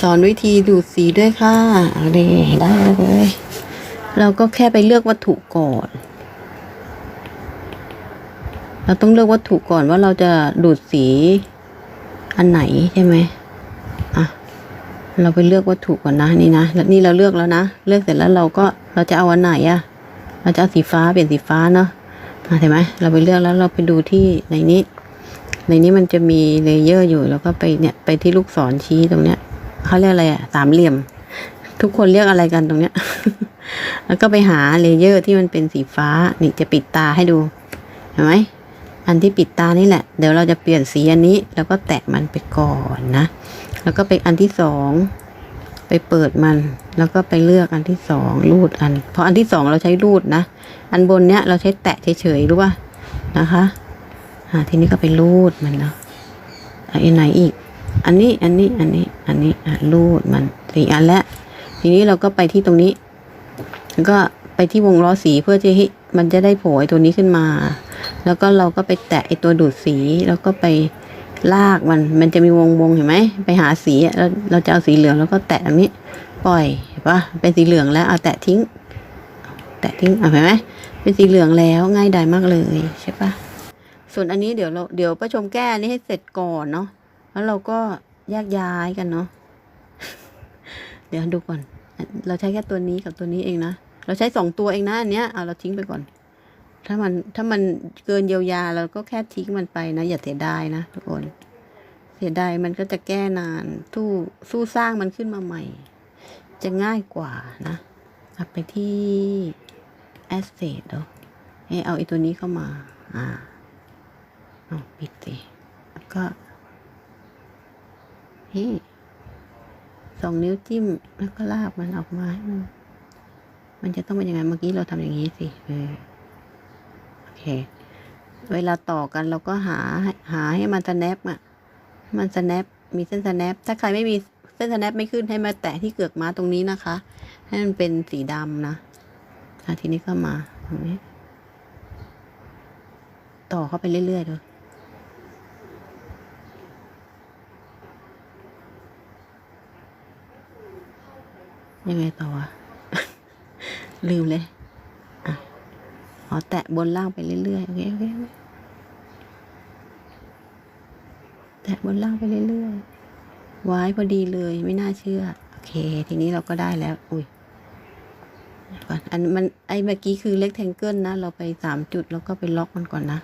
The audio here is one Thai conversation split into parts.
สอนวิธีดูดสีด้วยค่ะเอาเลยได้เลย เราก็แค่ไปเลือกวัตถุก่อน เราต้องเลือกวัตถุก่อนว่าเราจะดูดสีอันไหนใช่ไหมอะ เราไปเลือกวัตถุก่อนนะนี่นะนี่เราเลือกแล้วนะ เลือกเสร็จแล้วเราก็เราจะเอาอันไหนอะเราจะเอาสีฟ้าเปลี่ยนสีฟ้าเนาะอะเห็นไหมเราไปเลือกแล้วเราไปดูที่ในนี้ ในนี้มันจะมีเลเยอร์อยู่ แล้วก็ไปเนี่ยไปที่ลูกศรชี้ตรงเนี้ย เขาเรียกอะไรอะสามเหลี่ยม ทุกคนเรียกอะไรกันตรงเนี้ย แล้วก็ไปหาเลเยอร์ที่มันเป็นสีฟ้า นี่จะปิดตาให้ดู เห็นไหม อันที่ปิดตานี่แหละ เดี๋ยวเราจะเปลี่ยนสีอันนี้ แล้วก็แตะมันไปก่อนนะ แล้วก็ไปอันที่สองไปเปิดมัน แล้วก็ไปเลือกอันที่สองรูดอัน เพราะอันที่สองเราใช้รูดนะ อันบนเนี้ยเราใช้แตะเฉยๆรู้ป่ะนะคะ อ่าทีนี้ก็ไปรูดมันเนาะอะอันไหนอีก อันนี้อันนี้อันนี้อันนี้อะรูดมันสี่อันแล้วทีนี้เราก็ไปที่ตรงนี้ แล้วก็ไปที่วงล้อสีเพื่อจะให้มันจะได้โผล่ไอ้ตัวนี้ขึ้นมา แล้วก็เราก็ไปแตะไอ้ตัวดูดสีแล้วก็ไปลากมันมันจะมีวงวงเห็นไหมไปหาสีแล้วเราจะเอาสีเหลืองแล้วก็แตะอันนี้ปล่อยเห็นปะเป็นสีเหลืองแล้วเอาแตะทิ้ง แตะทิ้งอะเห็นไหมเป็นสีเหลืองแล้วง่ายดายมากเลยใช่ปะส่วนอันนี้เดี๋ยวเราเดี๋ยวประชมแก้อันนี้ให้เสร็จก่อนเนาะ แล้วเราก็แยกย้ายกันเนาะ เดี๋ยวดูก่อน เราใช้แค่ตัวนี้กับตัวนี้เองนะ เราใช้สองตัวเองนะอันเนี้ย เอาเราทิ้งไปก่อน ถ้ามันถ้ามันเกินเยียวยาเราก็แค่ทิ้งมันไปนะ อย่าเสียดายนะทุกคน เสียดายมันก็จะแก้นาน สู้สู้สร้างมันขึ้นมาใหม่ จะง่ายกว่านะเอาไปที่ asset เนาะเอยเอาไอ้ตัวนี้เข้ามา อ่าเอาปิดสิแล้วก็ เฮ้สองนิ้วจิ้มแล้วก็ลากมันออกมาให้มันมันจะต้องเป็นยังไงเมื่อกี้เราทำอย่างนี้สิเออโอเค เวลาต่อกันเราก็หาหาให้มันสแนปอะ มันสแนปมีเส้นสแนปถ้าใครไม่มีเส้นสแนปไม่ขึ้นให้มาแตะที่เกือกม้าตรงนี้นะคะ ให้มันเป็นสีดำนะอะทีนี้ก็มาตรงนี้ต่อเข้าไปเรื่อยๆเลย ยังไงต่อวะ ลืมเลยอะอ๋อแตะบนล่างไปเรื่อยๆ โอเคโอเคแตะบนล่างไปเรื่อยๆ ไว้พอดีเลยไม่น่าเชื่อ โอเค ทีนี้เราก็ได้แล้ว อุ้ยก่อนอันมันไอเมื่อกี้คือเล็กแทงเกิลนะ เราไปสามจุดแล้วก็ไปล็อกมันก่อนนะ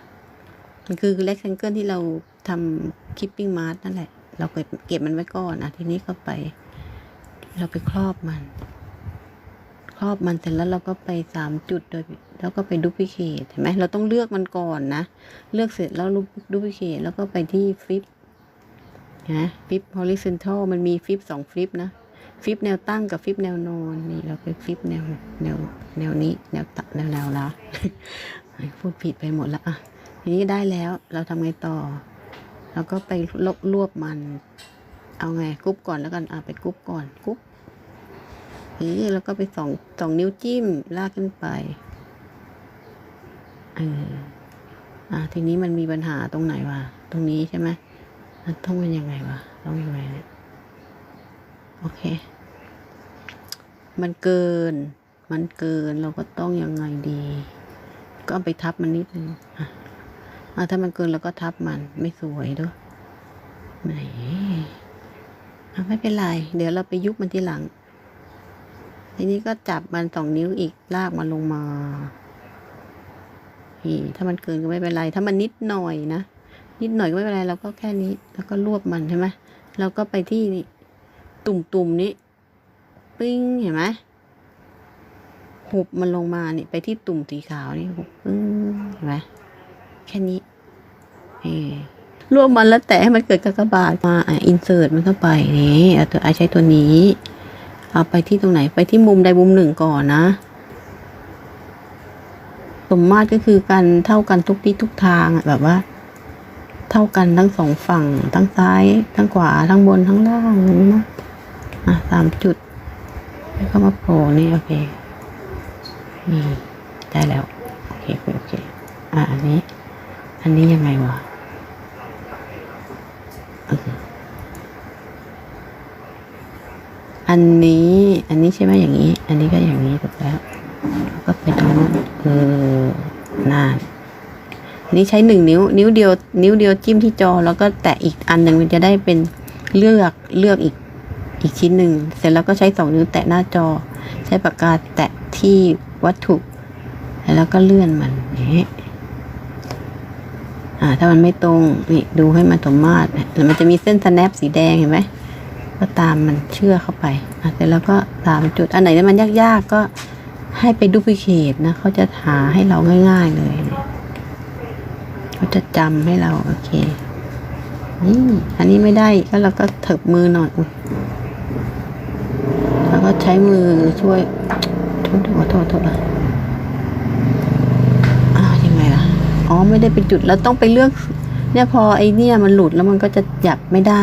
มันคือเล็กแทงเกิลที่เราทำคิปปิ้งมาร์สนั่นแหละ เราเก็บเก็บมันไว้ก่อนอะทีนี้ก็ไป เราไปครอบมัน ครอบมันเสร็จแล้วเราก็ไปสามจุดโดยแล้วก็ไปดูพิเคทเห็นไหมเราต้องเลือกมันก่อนนะ เลือกเสร็จแล้วดูพิเคทแล้วก็ไปที่ฟลิปนะฟลิป horizontal มันมีฟลิปสองฟลิปนะฟลิปแนวตั้งกับฟลิปแนวนอนนี่เราไปฟลิปแนวแนวแนวนี้ แนวตะแนวแนวละพูดผิดไปหมดล้วอะทีนี้ได้แล้วเราทำไงต่อเราก็ไปลบรวบมัน เอาไงกรุ๊ปก่อนแล้วกันอะไปกรุ๊ปก่อนกรุ๊ปนี่แล้วก็ไปสองสองนิ้วจิ้มลากขึ้นไปเอออะทีนี้มันมีปัญหาตรงไหนวะตรงนี้ใช่ไหมมันต้องเป็นยังไงวะต้องยังไงเนี่ยโอเค มันเกิน มันเกินเราก็ต้องยังไงดี ก็ไปทับมันนิดนึงอะอะถ้ามันเกินเราก็ทับมันไม่สวยด้วยไหน ไม่เป็นไร เดี๋ยวเราไปยุบมันทีหลัง ทีนี้ก็จับมันสองนิ้วอีกลากมันลงมาถ้ามันเกินก็ไม่เป็นไร ถ้ามันนิดหน่อยนะ นิดหน่อยก็ไม่เป็นไร เราก็แค่นี้ แล้วก็รวบมันใช่ไหมเราก็ไปที่นี่ ตุ่มๆนี้ ปิ้ง เห็นไหมหุบมันลงมานี่ไปที่ตุ่มสีขาวนี่หุบปึ้งเห็นไหมแค่นี้ เออ รวบมันแล้วแตะให้มันเกิดกากบาทมาอะอินเสิร์ตมันเข้าไปนี่เอาตัวไอใช้ตัวนี้เอาไปที่ตรงไหนไปที่มุมใดมุมหนึ่งก่อนนะ สมมาตรก็คือการเท่ากันทุกที่ทุกทางแบบว่า เท่ากันทั้งสองฝั่งทั้งซ้ายทั้งขวาทั้งบนทั้งล่างอย่นี้นะอะสามจุดแล้วก็มาโผล่นี่โอเคนี่ได้แล้ว โอเคโอเคอะอันนี้ อันนี้ยังไงวะ อันนี้ อันนี้ใช่ไหมอย่างนี้ อันนี้ก็อย่างนี้ถูกแล้ว ก็ไปตรงนู้นเออน่านอันนี้ใช้หนึ่งนิ้ว นิ้วเดียว นิ้วเดียวจิ้มที่จอ แล้วก็แตะอีกอันหนึ่งมันจะได้เป็นเลือกเลือกอีกอีกชิ้นหนึ่งเสร็จแล้วก็ใช้สองนิ้วแตะหน้าจอ ใช้ปากกาแตะที่วัตถุ แล้วก็เลื่อนมันอย่างนี้ อ่า ถ้ามันไม่ตรงนี่ดูให้มันสมมาตรเนี่ยมันจะมีเส้นสแนปสีแดงเห็นไหมก็ตามมันเชื่อเข้าไปอะเสร็จแล้วก็ตามจุดอันไหนที่มันยากๆก็ให้ไปดูพิเคตนะเขาจะหาให้เราง่ายๆเลยเขาจะจำให้เราโอเคนี่อันนี้ไม่ได้ก็เราก็เถิบมือหน่อยแล้วก็ใช้มือช่วยโทษขอโทษโทษอะอ่ายังไงล่ะ อ๋อไม่ได้เป็นจุดแล้วต้องไปเลือก เนี่ยพอไอเนี่ยมันหลุดแล้วมันก็จะจับไม่ได้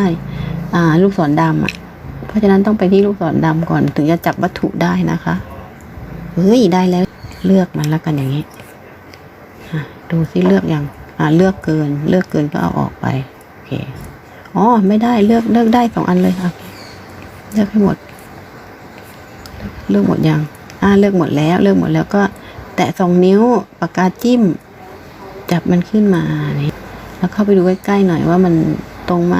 อ่า ลูกศรดำอะ เพราะฉะนั้นต้องไปที่ลูกศรดำก่อนถึงจะจับวัตถุได้นะคะเฮ้ยได้แล้วเลือกมันแล้วกันอย่างนี้ดูซิเลือกยังอ่าเลือกเกิน เลือกเกินก็เอาออกไปโอเคอ๋อไม่ได้เลือกเลือกได้สองอันเลยอะเลือกให้หมด เลือกหมดยังอ่าเลือกหมดแล้ว เลือกหมดแล้วก็ แตะสองนิ้วปากกาจิ้ม จับมันขึ้นมานี่แล้วเข้าไปดูใกล้ๆหน่อยว่ามันตรงไหม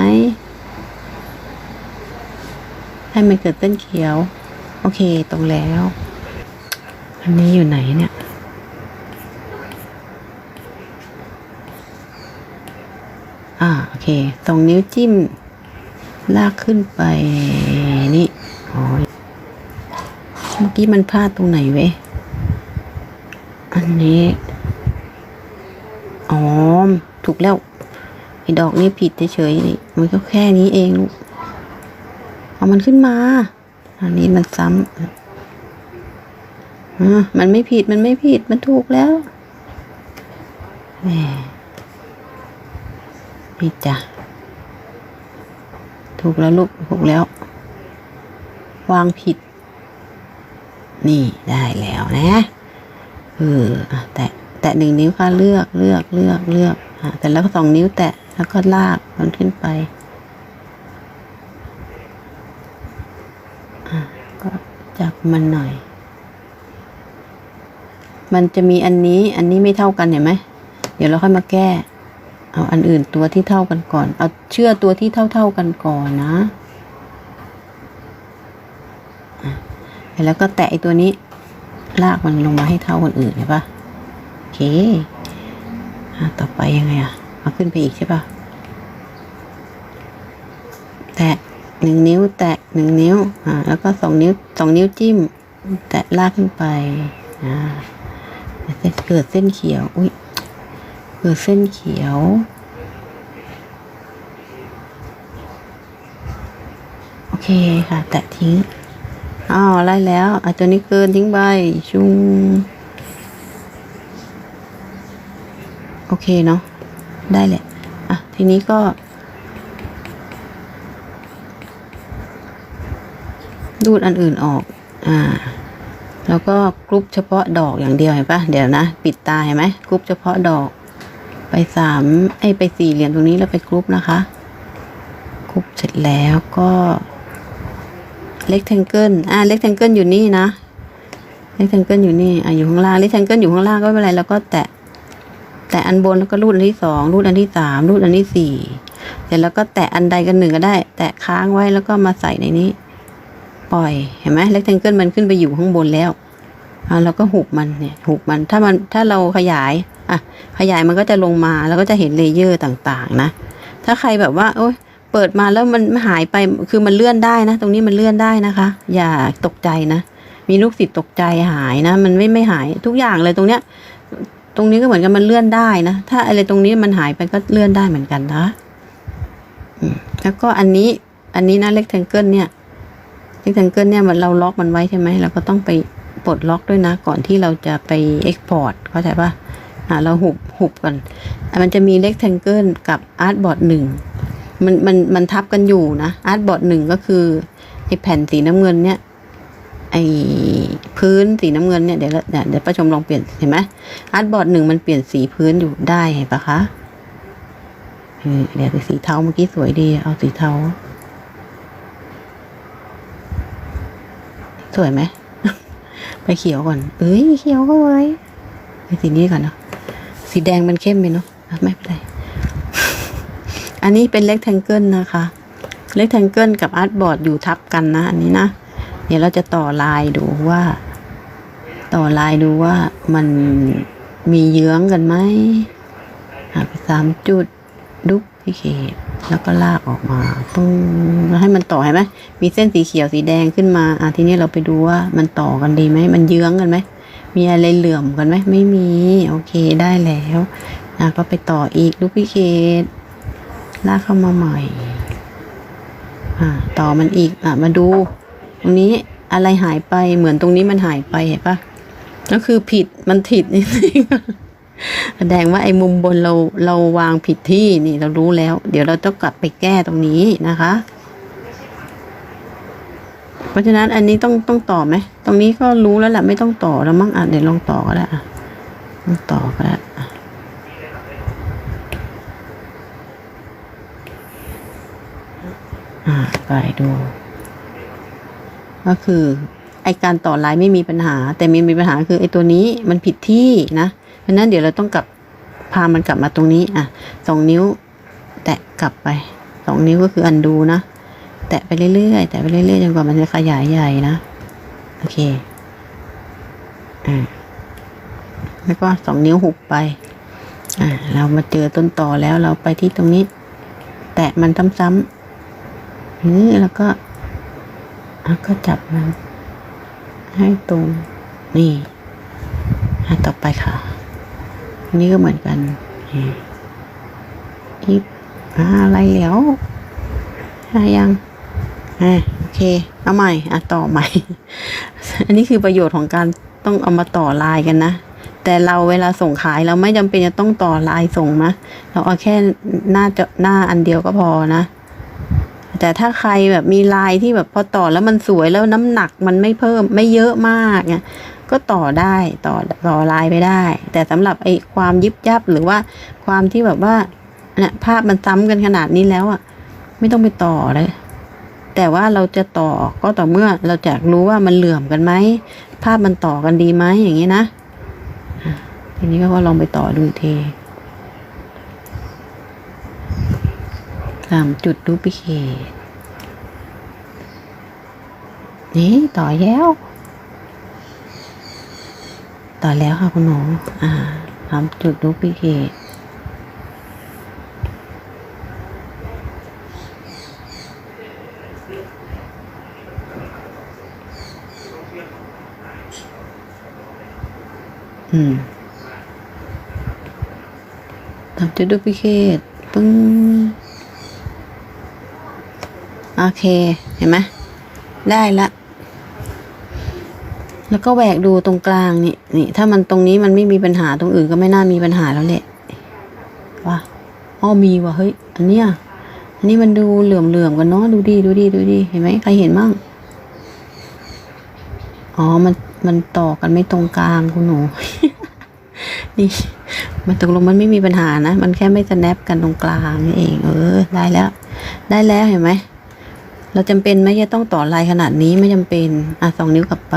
ให้มันเกิดเส้นเขียว โอเคตรงแล้ว อันนี้อยู่ไหนเนี่ย อ่าโอเค ตรงนิ้วจิ้ม ลากขึ้นไปนี่โอ้ยเมื่อกี้มันพลาดตรงไหนเว้ยอันนี้ อ๋อ ถูกแล้วไอ้ดอกนี้ผิดเฉยๆนี่มันก็แค่นี้เองลูกเอามันขึ้นมา อันนี้มันซ้ำอะมันไม่ผิดมันไม่ผิดมันถูกแล้วแหมนี่จ้ะถูกแล้วลูกถูกแล้ว วางผิด นี่ได้แล้วนะเออแตะ แตะหนึ่งนิ้วค่ะเลือกเลือกเลือกเลือกอะแต่แล้วก็สองนิ้วแตะแล้วก็ลากมันขึ้นไปก็จับมันหน่อย มันจะมีอันนี้ อันนี้ไม่เท่ากันเห็นไหม เดี๋ยวเราค่อยมาแก้ เอาอันอื่นตัวที่เท่ากันก่อน เอาเชื่อตัวที่เท่าเท่าๆกันก่อนนะอะแล้วก็แตะไอตัวนี้ ลากมันลงมาให้เท่าคนอื่นเห็นปะ เคอะต่อไปยังไงอะเอาขึ้นไปอีกใช่ปะแตะหนึ่งนิ้ว แตะหนึ่งนิ้ว อ่า แล้วก็สองนิ้วสองนิ้วจิ้ม แตะลากขึ้นไป อ่าเกิดเส้นเขียว อุ้ยเกิดเส้นเขียวโอเคค่ะ แตะทิ้งอ้าวไล่แล้วอะตัวนี้เกินทิ้งไปชุง โอเคเนาะได้แหละอะทีนี้ก็รูดอันอื่นออกอ่าแล้วก็กรุ๊ปเฉพาะดอกอย่างเดียวเห็นปะเดี๋ยวนะ ปิดตาเห็นไหมกรุ๊ปเฉพาะดอก ไปสามไอไปสี่เหลี่ยมตรงนี้แล้วไปกรุ๊ปนะคะกรุ๊ปเสร็จแล้วก็เล็กแทงเกิลอ่าเล็กแทงเกิลอยู่นี่นะเล็กแทงเกิลอยู่นี่อ่าอยู่ข้างล่างเล็กแทงเกิลอยู่ข้างล่างก็ไม่เป็นไรแล้วก็แตะ แตะอันบนแล้วก็รูดอันที่สองรูดอันที่สามรูดอันที่สี่เสร็จแล้วก็แตะอันใดกันหนึ่งก็ได้ แตะค้างไว้แล้วก็มาใส่ในนี้ ปล่อยเห็นไหมเล็กแทงเกิลมันขึ้นไปอยู่ข้างบนแล้วอ่าเราก็หุบมันเนี่ยหุบมันถ้ามันถ้าเราขยายอะขยายมันก็จะลงมาแล้วก็จะเห็นเลเยอร์ต่างๆนะ ถ้าใครแบบว่า โอ๊ยเปิดมาแล้วมันหายไปคือมันเลื่อนได้นะ ตรงนี้มันเลื่อนได้นะคะ อย่าตกใจนะ มีลูกศิษย์ตกใจหายนะ มันไม่ไม่หายทุกอย่างเลยตรงเนี้ย ตรงนี้ก็เหมือนกันมันเลื่อนได้นะ ถ้าอะไรตรงนี้มันหายไปก็เลื่อนได้เหมือนกันนะแล้วก็อันนี้ อันนี้นะเล็กแทงเกิลเนี่ยเล็กแทงเกิลเนี่ยมันเราล็อกมันไว้ใช่ไหมเราก็ต้องไปปลดล็อกด้วยนะ ก่อนที่เราจะไปเอ็กพอร์ตเข้าใจปะอ่าเราหุบหุบก่อนอะมันจะมีเล็กแทงเกิลกับอาร์ตบอร์ดหนึ่งมันมันมันทับกันอยู่นะอาร์ตบอร์ดหนึ่งก็คือไอแผ่นสีน้ำเงินเนี่ย ไอพื้นสีน้ำเงินเนี่ยเดี๋ยวเดี๋ยวประชมลองเปลี่ยนเห็นไหมอาร์ตบอร์ดหนึ่งมันเปลี่ยนสีพื้นอยู่ได้เห็นปะคะเดี๋ยวสีเทาเมื่อกี้สวยดี เอาสีเทา สวยไหม ไปเขียวก่อน เอ้ยเขียวก็ไว้ไปสีนี้ก่อนเนาะสีแดงมันเข้มไปเนาะไม่เป็นไร อันนี้เป็นเล็กแทงเกิลนะคะ เล็กแทงเกิลกับอาร์ตบอร์ดอยู่ทับกันนะ อันนี้นะ เดี๋ยวเราจะต่อลายดูว่า ต่อลายดูว่ามันมีเยื้องกันไหมอะไปสามจุดดุ๊กพี่เขตแล้วก็ลากออกมาปึ้งแล้วให้มันต่อเห็นไหมมีเส้นสีเขียวสีแดงขึ้นมาอะทีนี้เราไปดูว่ามันต่อกันดีไหมมันเยื้องกันไหมมีอะไรเหลื่อมกันไหมไม่มี โอเคได้แล้วอะก็ไปต่ออีกดุกพี่เขตลากเข้ามาใหม่ อ่า ต่อมันอีก อะ มาดู ตรงนี้อะไรหายไปเหมือนตรงนี้มันหายไปเห็นปะก็คือผิดมันผิดนี่แสดงว่าไอ้มุมบนเราเราวางผิดที่นี่เรารู้แล้ว เดี๋ยวเราต้องกลับไปแก้ตรงนี้นะคะ เพราะฉะนั้นอันนี้ต้องต้องต่อไหมตรงนี้ก็รู้แล้วแหละไม่ต้องต่อแล้วมั้งอะเดี๋ยวลองต่อก็ได้อะลองต่อก็ได้อะอ่าไปดู ก็คือไอการต่อลายไม่มีปัญหา แต่มีมีปัญหาคือไอตัวนี้มันผิดที่นะ เพราะนั้นเดี๋ยวเราต้องกลับพามันกลับมาตรงนี้อะสองนิ้ว แตะกลับไปสองนิ้วก็คืออันดูนะ แตะไปเรื่อยๆแตะไปเรื่อยๆจนกว่ามันจะขยายใหญ่นะ โอเคอ่าแล้วก็สองนิ้วหุบไปอ่าเรามาเจอต้นต่อแล้วเราไปที่ตรงนี้ แตะมันซ้ำๆนี่แล้วก็ อะก็จับมันให้ตรงนี่อันต่อไปค่ะอันนี้ก็เหมือนกันอีกอะไรแล้วยังอ่าโอเค เอาใหม่อะต่อใหม่ อันนี้คือประโยชน์ของการต้องเอามาต่อลายกันนะ แต่เราเวลาส่งขายเราไม่จำเป็นจะต้องต่อลายส่งนะ เราเอาแค่หน้าจะหน้าอันเดียวก็พอนะ แต่ถ้าใครแบบมีลายที่แบบพอต่อแล้วมันสวยแล้วน้ำหนักมันไม่เพิ่มไม่เยอะมากเนี่ยก็ต่อได้ต่อต่อลายไปได้ แต่สำหรับไอ้ความยิบยับหรือว่าความที่แบบว่าเนี่ยภาพมันซ้ำกันขนาดนี้แล้วอะ ไม่ต้องไปต่อเลย แต่ว่าเราจะต่อก็ต่อเมื่อเราจะรู้ว่ามันเหลื่อมกันไหมภาพมันต่อกันดีไหมอย่างนี้นะทีนี้ก็ลองไปต่อดูทีสามจุดดูพิเคตนี่ต่อแล้ว ต่อแล้วค่ะคุณหนูอ่าสามจุดดูพิเคตอืมทำจุดดูพิเคตปึ้ง โอเค เห็นไหมได้ละ แล้วก็แหวกดูตรงกลางนี่นี่ ถ้ามันตรงนี้มันไม่มีปัญหาตรงอื่นก็ไม่น่ามีปัญหาแล้วแหละว่าอ้อมีว่ะเฮ้ยอันเนี้ยอันนี้มันดูเหลื่อมเหลื่อมๆกันเนาะดูดีดูดีดูดีเห็นไหมใครเห็นมั่งอ๋อมันมันต่อกันไม่ตรงกลางคุณหนู นี่ มันตกลงมันไม่มีปัญหานะ มันแค่ไม่สแนปกันตรงกลางนี่เอง เออ ได้แล้ว ได้แล้วเห็นไหม เราจำเป็นไหมจะต้องต่อลายขนาดนี้ไม่จำเป็น อะสองนิ้วกลับไป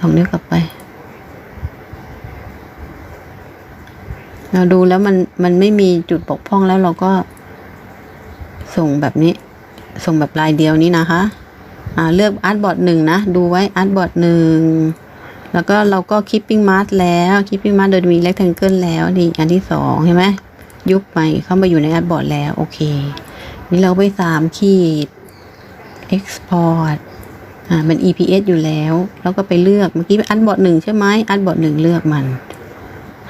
สองนิ้วกลับไป เราดูแล้วมันมันไม่มีจุดบกพร่องแล้วเราก็ ส่งแบบนี้ ส่งแบบลายเดียวนี้นะคะ อ่าเลือกอาร์ตบอร์ดหนึ่งนะ ดูไว้อาร์ตบอร์ดหนึ่งแล้วก็เราก็คิปปิ้งมาร์แล้วคิปปิ้งมาร์โดยมีเ e กแทงเกิลแล้วนี่อันที่สองเห็นไหมยุบไปเข้ามาอยู่ในอาร์ตบอร์ดแล้ว โอเค นี่เราไปสามขีด export อ่ามัน EPS อยู่แล้ว แล้วก็ไปเลือกเมื่อกี้อันบอร์ดหนึ่งใช่ไหมอันบอร์ดหนึ่งเลือกมัน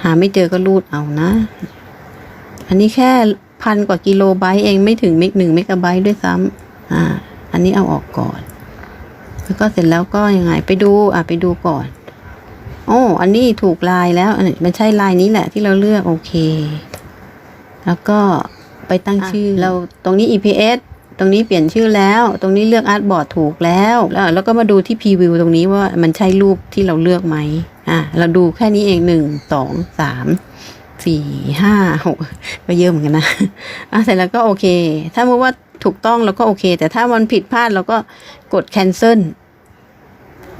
หาไม่เจอก็รูดเอานะ อันนี้แค่พันกว่ากิโลไบต์เองไม่ถึงเมกหนึ่งเมกะไบต์ด้วยซ้ำอ่า อันนี้เอาออกก่อน แล้วก็เสร็จแล้วก็ยังไงไปดูอะไปดูก่อนโอ้อันนี้ถูกลายแล้วอันนี้มันใช่ลายนี้แหละที่เราเลือกโอเค แล้วก็ ไปตั้งชื่อ เราตรงนี้ EPS ตรงนี้เปลี่ยนชื่อแล้ว ตรงนี้เลือกอาร์ตบอร์ดถูกแล้วแล้ว แล้วก็มาดูที่พรีวิวตรงนี้ว่ามันใช่รูปที่เราเลือกไหมอะเราดูแค่นี้เองหนึ่งสองสามสี่ห้าหกก็เยอะเหมือนกันนะอะเสร็จแล้วก็โอเค ถ้าเมื่อว่าถูกต้องเราก็โอเค แต่ถ้ามันผิดพลาดเราก็กด cancel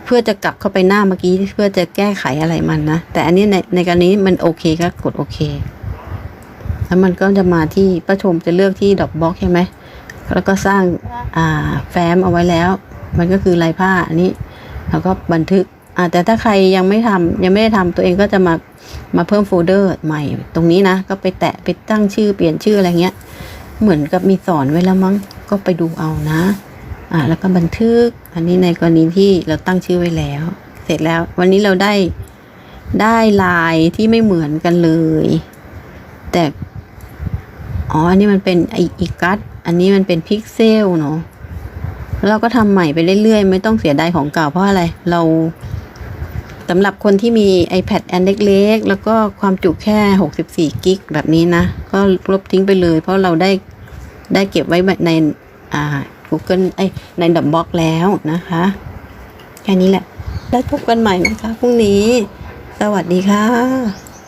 เพื่อจะกลับเข้าไปหน้าเมื่อกี้เพื่อจะแก้ไขอะไรมันนะ แต่อันนี้ในในกรณีมันโอเคก็กดโอเค แล้วมันก็จะมาที่ประชมจะเลือกที่ดอกบล็อกใช่ไหม แล้วก็สร้างอ่าแฟ้มเอาไว้แล้ว มันก็คือลายผ้าอันนี้ แล้วก็บันทึกอ่าแต่ถ้าใครยังไม่ทำยังไม่ได้ทำตัวเองก็จะมามาเพิ่มโฟลเดอร์ใหม่ ตรงนี้นะ ก็ไปแตะไปตั้งชื่อเปลี่ยนชื่ออะไรเงี้ย เหมือนกับมีสอนไว้แล้วมั้ง ก็ไปดูเอานะ อ่า แล้วก็บันทึก อันนี้ในกรณีที่เราตั้งชื่อไว้แล้ว เสร็จแล้ว วันนี้เราได้ได้ลายที่ไม่เหมือนกันเลย แต่ อ๋อ อันนี้มันเป็นไออีกัสอันนี้มันเป็นพิกเซลเนาะแล้วเราก็ทำใหม่ไปเรื่อยๆ ไม่ต้องเสียดายของเก่าเพราะอะไร เราสำหรับคนที่มี iPad อันเล็กๆ แล้วก็ความจุแค่ 64 กิกแบบนี้นะ ก็ลบทิ้งไปเลย เพราะเราได้ได้เก็บไว้ในอ่า Google ไอในดับบล็อกแล้วนะคะ แค่นี้แหละ แล้วพบกันใหม่นะคะพรุ่งนี้ สวัสดีค่ะ